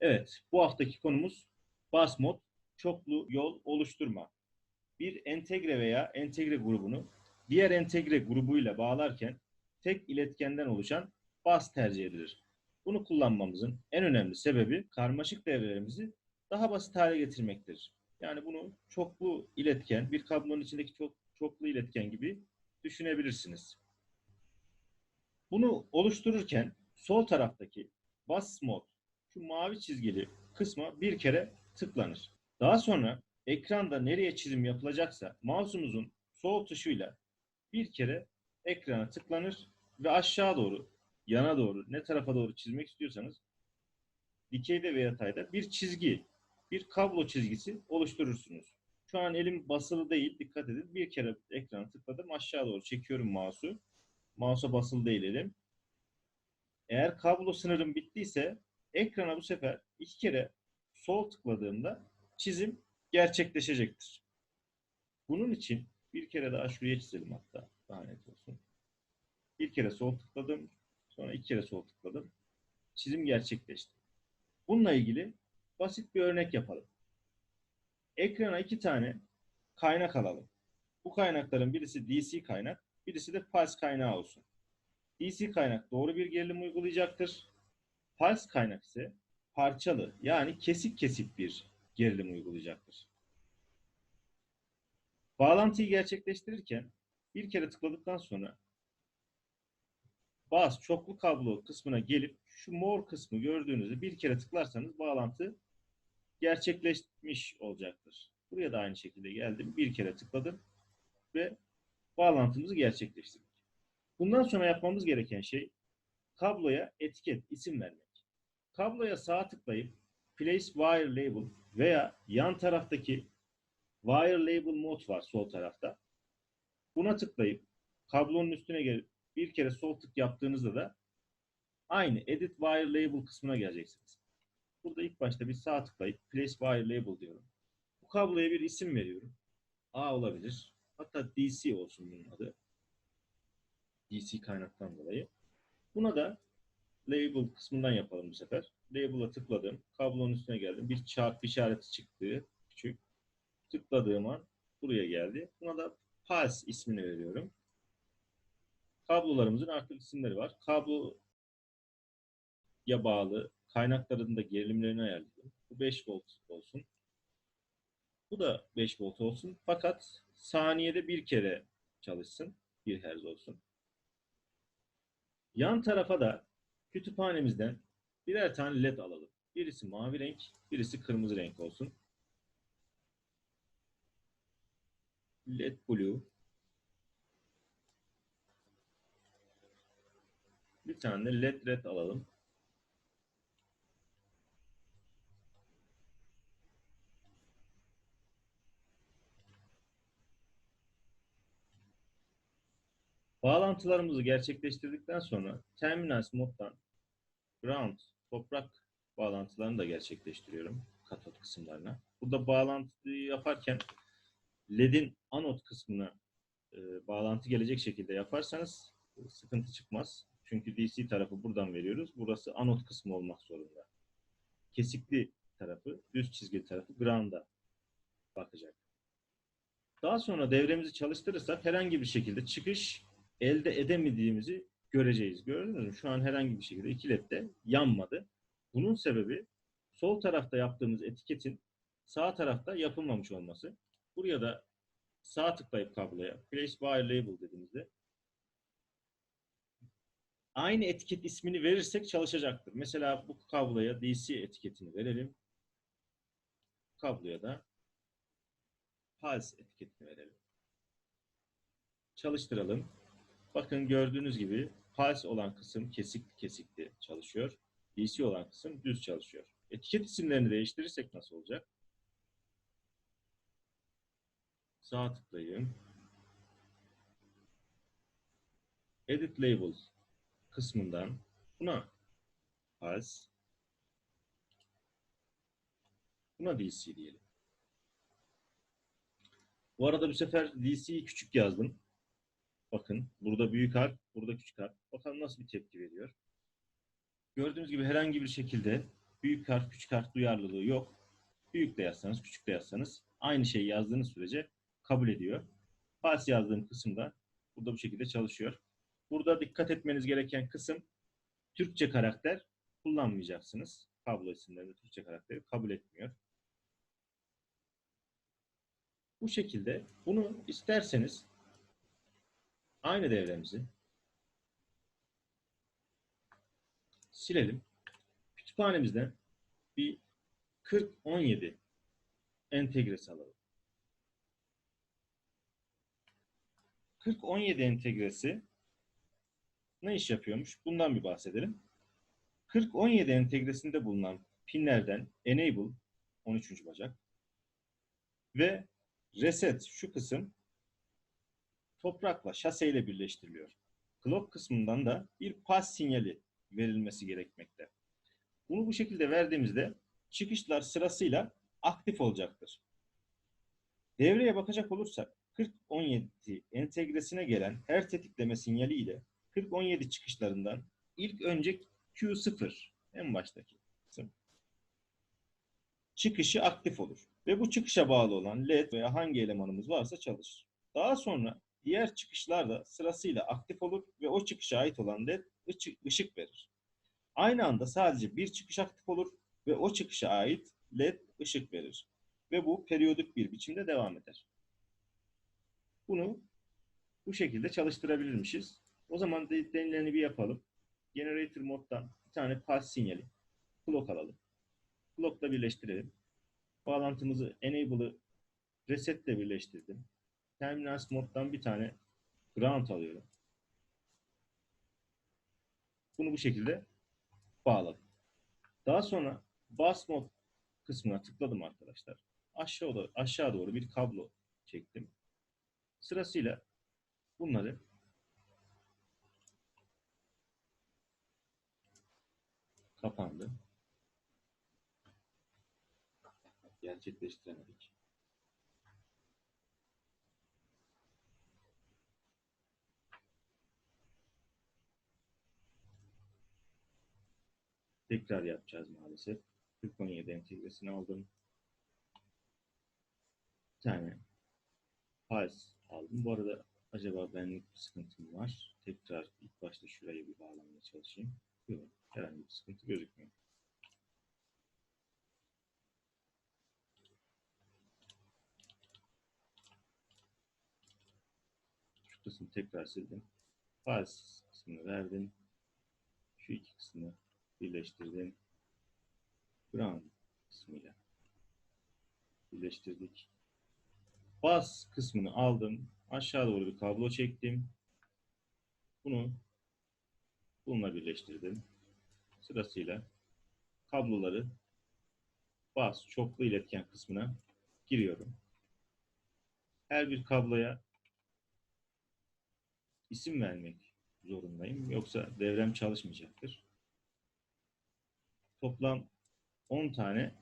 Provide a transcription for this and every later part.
Evet, bu haftaki konumuz bus mod çoklu yol oluşturma. Bir entegre veya entegre grubunu diğer entegre grubuyla bağlarken tek iletkenden oluşan bus tercih edilir. Bunu kullanmamızın en önemli sebebi karmaşık devrelerimizi daha basit hale getirmektir. Yani bunu çoklu iletken, bir kablonun içindeki çok, çoklu iletken gibi düşünebilirsiniz. Bunu oluştururken sol taraftaki bus mod şu mavi çizgili kısma bir kere tıklanır. Daha sonra ekranda nereye çizim yapılacaksa mouse'umuzun sol tuşuyla bir kere ekrana tıklanır ve aşağı doğru, yana doğru, ne tarafa doğru çizmek istiyorsanız dikeyde ve yatayda bir çizgi, bir kablo çizgisi oluşturursunuz. Şu an elim basılı değil, dikkat edin. Bir kere ekrana tıkladım, aşağı doğru çekiyorum mouse'u. Mouse'a basılı değil elim. Eğer kablo sınırım bittiyse ekrana bu sefer iki kere sol tıkladığımda çizim gerçekleşecektir. Bunun için bir kere daha şuraya çizelim hatta. Daha net olsun. Bir kere sol tıkladım. Sonra iki kere sol tıkladım. Çizim gerçekleşti. Bununla ilgili basit bir örnek yapalım. Ekrana iki tane kaynak alalım. Bu kaynakların birisi DC kaynak, birisi de pulse kaynağı olsun. DC kaynak doğru bir gerilim uygulayacaktır. Pulse kaynak ise parçalı yani kesik kesik bir gerilim uygulayacaktır. Bağlantıyı gerçekleştirirken bir kere tıkladıktan sonra baz çoklu kablo kısmına gelip şu mor kısmı gördüğünüzde bir kere tıklarsanız bağlantı gerçekleşmiş olacaktır. Buraya da aynı şekilde geldim. Bir kere tıkladım ve bağlantımızı gerçekleştirdik. Bundan sonra yapmamız gereken şey kabloya etiket, isim vermek. Kabloya sağ tıklayıp Place Wire Label veya yan taraftaki Wire Label Mode var sol tarafta. Buna tıklayıp kablonun üstüne gelip bir kere sol tık yaptığınızda da aynı Edit Wire Label kısmına geleceksiniz. Burada ilk başta bir sağ tıklayıp Place Wire Label diyorum. Bu kabloya bir isim veriyorum. A olabilir. Hatta DC olsun bunun adı. DC kaynaktan dolayı. Buna da label kısmından yapalım bu sefer. Label'a tıkladım. Kablonun üstüne geldim. Bir çarpı işareti çıktı. Küçük. Tıkladığım an buraya geldi. Buna da pulse ismini veriyorum. Kablolarımızın artık isimleri var. Kabloya bağlı kaynakların da gerilimlerini ayarladım. Bu 5 volt olsun. Bu da 5 volt olsun. Fakat saniyede bir kere çalışsın. 1 Hz olsun. Yan tarafa da kütüphanemizden birer tane led alalım. Birisi mavi renk, birisi kırmızı renk olsun. LED blue. Bir tane led red alalım. Bağlantılarımızı gerçekleştirdikten sonra Terminals moddan ground, toprak bağlantılarını da gerçekleştiriyorum katot kısımlarına. Burada bağlantıyı yaparken LED'in anot kısmına e, bağlantı gelecek şekilde yaparsanız e, sıkıntı çıkmaz. Çünkü DC tarafı buradan veriyoruz. Burası anot kısmı olmak zorunda. Kesikli tarafı, düz çizgili tarafı ground'a bakacak. Daha sonra devremizi çalıştırırsak herhangi bir şekilde çıkış elde edemediğimizi göreceğiz. Gördünüz mü? Şu an herhangi bir şekilde iki led de yanmadı. Bunun sebebi sol tarafta yaptığımız etiketin sağ tarafta yapılmamış olması. Buraya da sağ tıklayıp kabloya Place Wire Label dediğimizde aynı etiket ismini verirsek çalışacaktır. Mesela bu kabloya DC etiketini verelim. Kabloya da Pulse etiketini verelim. Çalıştıralım. Bakın gördüğünüz gibi pulse olan kısım kesikli kesikli çalışıyor. DC olan kısım düz çalışıyor. Etiket isimlerini değiştirirsek nasıl olacak? Sağ tıklayın. Edit Labels kısmından buna pulse buna DC diyelim. Bu arada bu sefer DC'yi küçük yazdım. Bakın burada büyük harf, burada küçük harf. Bakalım nasıl bir tepki veriyor. Gördüğünüz gibi herhangi bir şekilde büyük harf, küçük harf duyarlılığı yok. Büyük de yazsanız, küçük de yazsanız aynı şeyi yazdığınız sürece kabul ediyor. Fals yazdığım kısımda burada bu şekilde çalışıyor. Burada dikkat etmeniz gereken kısım Türkçe karakter kullanmayacaksınız. Kablo isimlerinde Türkçe karakteri kabul etmiyor. Bu şekilde bunu isterseniz aynı devremizi silelim. Kütüphanemizden bir 40-17 entegresi alalım. 40-17 entegresi ne iş yapıyormuş? Bundan bir bahsedelim. 40-17 entegresinde bulunan pinlerden Enable 13. bacak ve Reset şu kısım toprakla, şaseyle birleştiriliyor. Clock kısmından da bir pas sinyali verilmesi gerekmekte. Bunu bu şekilde verdiğimizde çıkışlar sırasıyla aktif olacaktır. Devreye bakacak olursak 40-17 entegresine gelen her tetikleme sinyali ile 40-17 çıkışlarından ilk önce Q0 en baştaki çıkışı aktif olur. Ve bu çıkışa bağlı olan LED veya hangi elemanımız varsa çalışır. Daha sonra diğer çıkışlar da sırasıyla aktif olur ve o çıkışa ait olan LED ışık verir. Aynı anda sadece bir çıkış aktif olur ve o çıkışa ait LED ışık verir. Ve bu periyodik bir biçimde devam eder. Bunu bu şekilde çalıştırabilirmişiz. O zaman denileni bir yapalım. Generator moddan bir tane pulse sinyali clock alalım. Clock'la birleştirelim. Bağlantımızı enable'ı resetle birleştirdim. Terminals moddan bir tane ground alıyorum. Bunu bu şekilde bağladım. Daha sonra bus mod kısmına tıkladım arkadaşlar. Aşağı doğru, aşağı doğru bir kablo çektim. Sırasıyla bunları kapandı. Gerçekleştiremedik. Tekrar yapacağız maalesef. 4017 entegresini aldım. Bir tane Pulse aldım. Bu arada acaba benlik bir sıkıntım var. Tekrar ilk başta şurayı bir bağlamaya çalışayım. Yok, herhangi bir sıkıntı gözükmüyor. Şu kısmı tekrar sildim. Pulse kısmını verdim. Şu iki kısmı birleştirdim. Ground kısmıyla birleştirdik. Bas kısmını aldım. Aşağı doğru bir kablo çektim. Bunu bununla birleştirdim. Sırasıyla kabloları bas çoklu iletken kısmına giriyorum. Her bir kabloya isim vermek zorundayım. Yoksa devrem çalışmayacaktır. Toplam 10 tane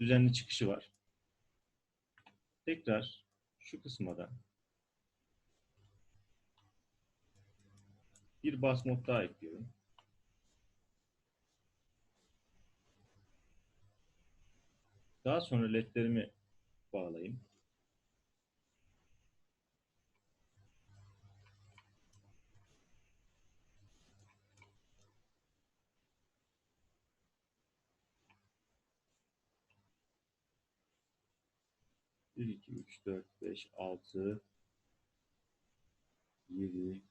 düzenli çıkışı var. Tekrar şu kısma da bir bas mod daha ekliyorum. Daha sonra ledlerimi bağlayayım. Bir, iki, üç, dört, beş, altı, yedi,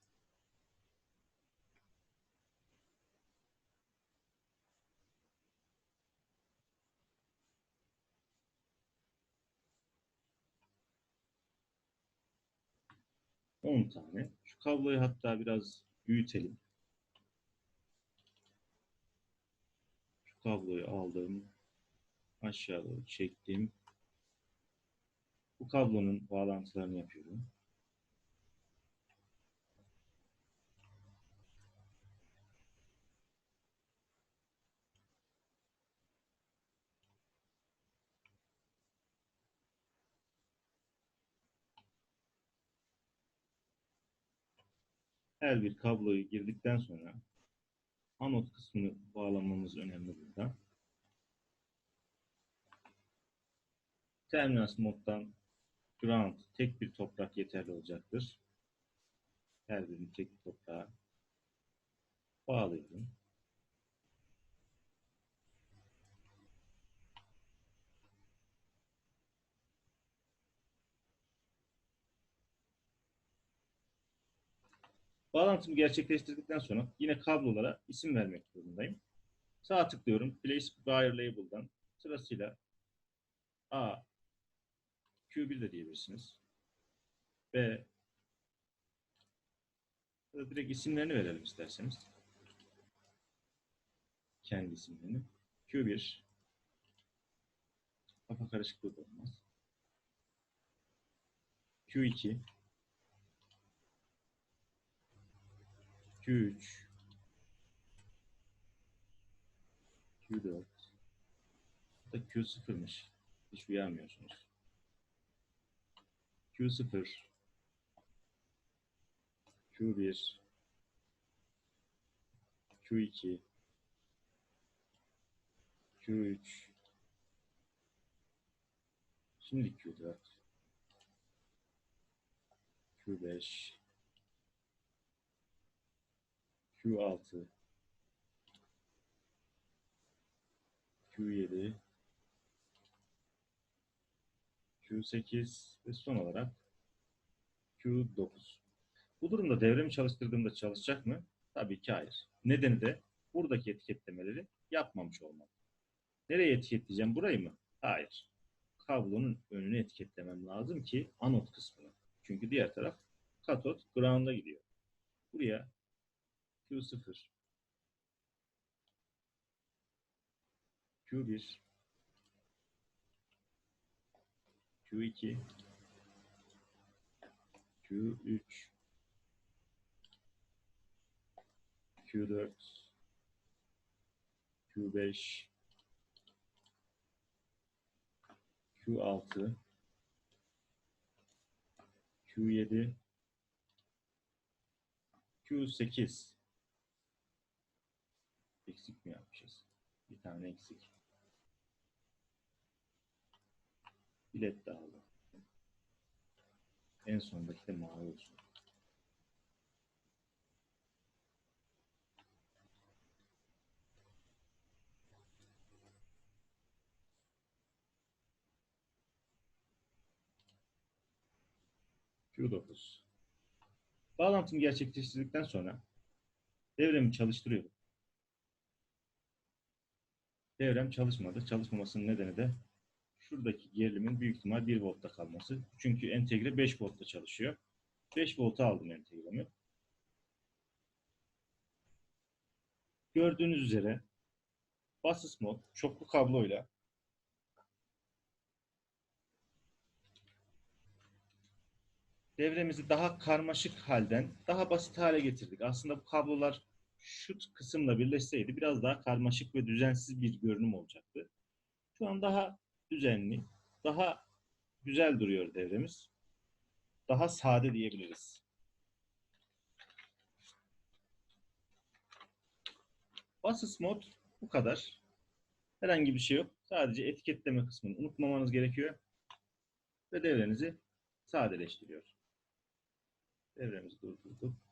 10 tane. Şu kabloyu hatta biraz büyütelim. Şu kabloyu aldım. Aşağı doğru çektim. Bu kablonun bağlantılarını yapıyorum. her bir kabloyu girdikten sonra anot kısmını bağlamamız önemli burada. Terminals moddan ground tek bir toprak yeterli olacaktır. Her birini tek bir toprağa bağlayalım. Bağlantımı gerçekleştirdikten sonra yine kablolara isim vermek zorundayım. Sağ tıklıyorum. Place Wire Label'dan sırasıyla A, Q1 de diyebilirsiniz. B, direkt isimlerini verelim isterseniz. Kendi isimlerini. Q1 Kafa karışıklığı da olmaz. Q2 Q3 Q4 Bu da Q0'mış. Hiç uyarmıyorsunuz. Q0 Q1 Q2 Q3 Şimdi Q4 Q5 Q6 Q7 Q8 ve son olarak Q9. Bu durumda devremi çalıştırdığımda çalışacak mı? Tabii ki hayır. Nedeni de buradaki etiketlemeleri yapmamış olmam. Nereye etiketleyeceğim? Burayı mı? Hayır. Kablonun önünü etiketlemem lazım ki anot kısmını. Çünkü diğer taraf katot ground'a gidiyor. Buraya Q0 Q1 Q2 Q3 Q4 Q5 Q6 Q7 Q8 Eksik mi yapmışız? Bir tane eksik. Bilet dağıldı. En sondaki de mavi olsun. Q9. Bağlantımı gerçekleştirdikten sonra devremi çalıştırıyorum. Devrem çalışmadı. Çalışmamasının nedeni de şuradaki gerilimin büyük ihtimal 1 voltta kalması. Çünkü entegre 5 voltta çalışıyor. 5 volta aldım entegremi. Gördüğünüz üzere basis mod çoklu kabloyla devremizi daha karmaşık halden daha basit hale getirdik. Aslında bu kablolar şu kısımla birleşseydi biraz daha karmaşık ve düzensiz bir görünüm olacaktı. Şu an daha düzenli, daha güzel duruyor devremiz. Daha sade diyebiliriz. Basis mod bu kadar. Herhangi bir şey yok. Sadece etiketleme kısmını unutmamanız gerekiyor. Ve devrenizi sadeleştiriyor. Devremizi durdurduk.